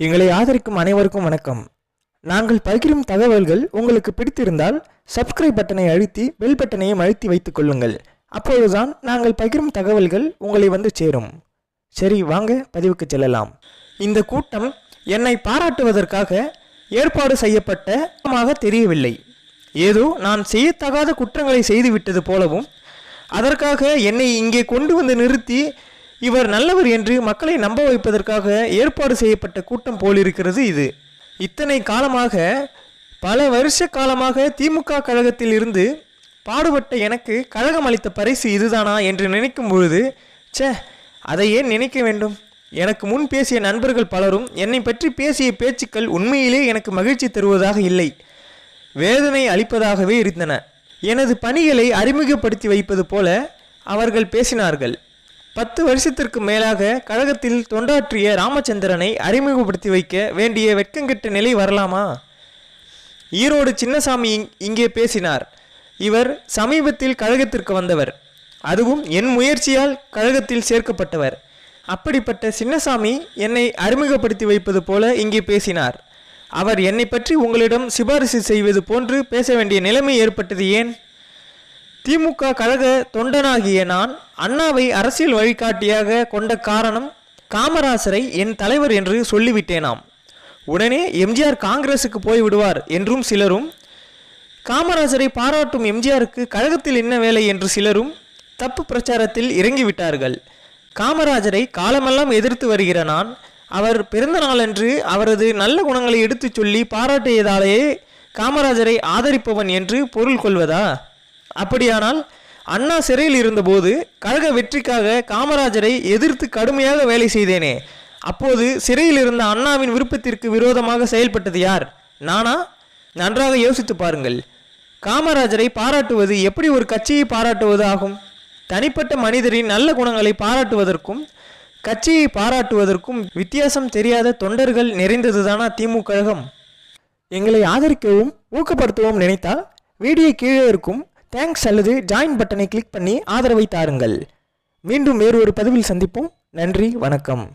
எங்களை ஆதரிக்கும் அனைவருக்கும் வணக்கம். நாங்கள் பகிரும் தகவல்கள் உங்களுக்கு பிடித்திருந்தால் சப்ஸ்கிரைப் பட்டனை அழுத்தி பெல் பட்டனையும் அழுத்தி வைத்துக் கொள்ளுங்கள். அப்பொழுதுதான் நாங்கள் பகிரும் தகவல்கள் உங்களை வந்து சேரும். சரி வாங்க பதிவுக்கு செல்லலாம். இந்த கூட்டம் என்னை பாராட்டுவதற்காக ஏற்பாடு செய்யப்பட்டமாக தெரியவில்லை. ஏதோ நான் செய்யத்தகாத குற்றங்களை செய்துவிட்டது போலவும் அதற்காக என்னை இங்கே கொண்டு வந்து நிறுத்தி இவர் நல்லவர் என்று மக்களை நம்ப வைப்பதற்காக ஏற்பாடு செய்யப்பட்ட கூட்டம் போலிருக்கிறது இது. இத்தனை காலமாக பல வருஷ காலமாக திமுக கழகத்தில் இருந்து பாடுபட்ட எனக்கு கழகம் அளித்த பரிசு இதுதானா என்று நினைக்கும் பொழுது சே அதை ஏன் நினைக்க வேண்டும்? எனக்கு முன் பேசிய நண்பர்கள் பலரும் என்னை பற்றி பேசிய பேச்சுக்கள் உண்மையிலே எனக்கு மகிழ்ச்சி தருவதாக இல்லை. வேதனை அளிப்பதாகவே இருந்தன. எனது பணிகளை அறிமுகப்படுத்தி வைப்பது போல அவர்கள் பேசினார்கள். பத்து வருஷத்திற்கு மேலாக கழகத்தில் தொண்டாற்றிய ராமச்சந்திரனை அறிமுகப்படுத்தி வைக்க வேண்டிய வெட்கங்கெட்ட நிலை வரலாமா? ஈரோடு சின்னசாமி இங்கே பேசினார். இவர் சமீபத்தில் கழகத்திற்கு வந்தவர். அதுவும் என் முயற்சியால் கழகத்தில் சேர்க்கப்பட்டவர். அப்படிப்பட்ட சின்னசாமி என்னை அறிமுகப்படுத்தி வைப்பது போல இங்கே பேசினார். அவர் என்னை பற்றி உங்களிடம் சிபாரிசு செய்வது போன்று பேச வேண்டிய நிலைமை ஏற்பட்டது ஏன்? திமுக கழக தொண்டனாகிய நான் அண்ணாவை அரசியல் வழிகாட்டியாக கொண்ட காரணம் காமராசரை என் தலைவர் என்று சொல்லிவிட்டேனாம். உடனே எம்ஜிஆர் காங்கிரஸுக்கு போய் விடுவார் என்றும் சிலரும் காமராசரை பாராட்டும் எம்ஜிஆருக்கு கழகத்தில் என்ன வேலை என்று சிலரும் தப்பு பிரச்சாரத்தில் இறங்கிவிட்டார்கள். காமராஜரை காலமெல்லாம் எதிர்த்து வருகிற நான் அவர் பிறந்த நாளன்று அவரது நல்ல குணங்களை எடுத்துச் சொல்லி பாராட்டியதாலேயே காமராஜரை ஆதரிப்பவன் என்று பொருள் கொள்வதா? அப்படியானால் அண்ணா சிறையில் இருந்தபோது கழக வெற்றிக்காக காமராஜரை எதிர்த்து கடுமையாக வேலை செய்தேனே. அப்போது சிறையில் இருந்த அண்ணாவின் விருப்பத்திற்கு விரோதமாக செயல்பட்டது யார்? நானா? நன்றாக யோசித்து பாருங்கள். காமராஜரை பாராட்டுவது எப்படி ஒரு கட்சியை பாராட்டுவது ஆகும்? தனிப்பட்ட மனிதரின் நல்ல குணங்களை பாராட்டுவதற்கும் கட்சியை பாராட்டுவதற்கும் வித்தியாசம் தெரியாத தொண்டர்கள் நிறைந்ததுதானா திமுக கழகம்? எங்களை ஆதரிக்கவும் ஊக்கப்படுத்தவும் நினைத்தால் வீடியோ கீழே இருக்கும் தேங்க்ஸ் அல்லது ஜாயின் பட்டனை கிளிக் பண்ணி ஆதரவை தாருங்கள். மீண்டும் வேறு ஒரு பதிவில் சந்திப்போம். நன்றி வணக்கம்.